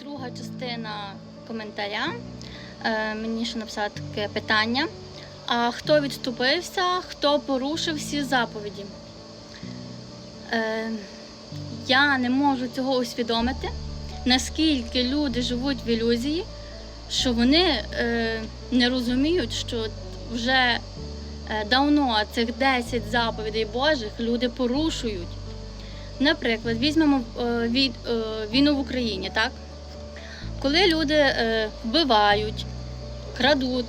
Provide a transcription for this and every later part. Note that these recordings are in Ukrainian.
друга частина коментаря. Е, мені ще написати таке питання. А хто відступився, хто порушив всі заповіді? Е, я не можу цього усвідомити, наскільки люди живуть в ілюзії, що вони е, не розуміють, що вже давно цих 10 заповідей Божих люди порушують. Наприклад, візьмемо війну в Україні, так? Коли люди е, вбивають, крадуть,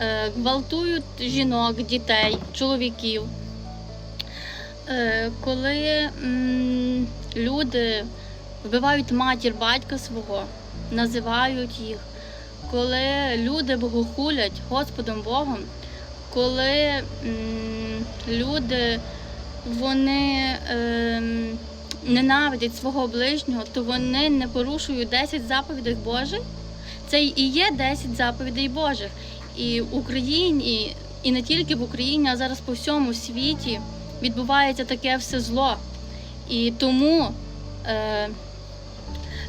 е, гвалтують жінок, дітей, чоловіків, е, коли люди вбивають матір батька свого, називають їх, коли люди богохулять Господом Богом, коли люди вони ем, ненавидять свого ближнього, то вони не порушують 10 заповідей Божих. Це і є 10 заповідей Божих. І в Україні, і не тільки в Україні, а зараз по всьому світі відбувається таке все зло. І тому, е,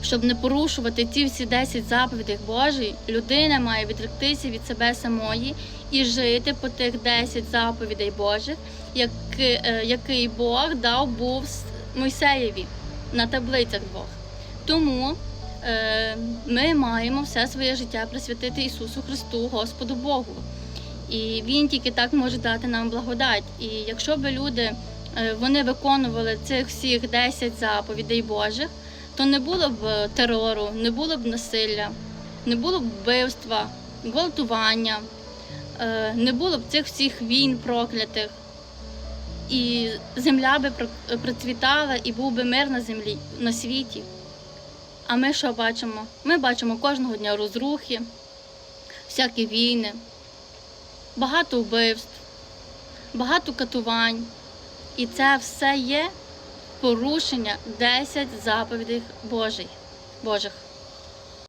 щоб не порушувати ці всі 10 заповідей Божих, людина має відректися від себе самої і жити по тих 10 заповідей Божих, е, який Бог дав був Мойсеєві на таблицях двох. Тому е, ми маємо все своє життя присвятити Ісусу Христу, Господу Богу. І Він тільки так може дати нам благодать. І якщо б люди е, вони виконували цих всіх 10 заповідей Божих, то не було б е, терору, не було б насилля, не було б вбивства, гвалтування, е, не було б цих всіх війн проклятих. І земля би процвітала і був би мир на землі, на світі. А ми що бачимо? Ми бачимо кожного дня розрухи, всякі війни, багато вбивств, багато катувань. І це все є порушення 10 заповідей Божих.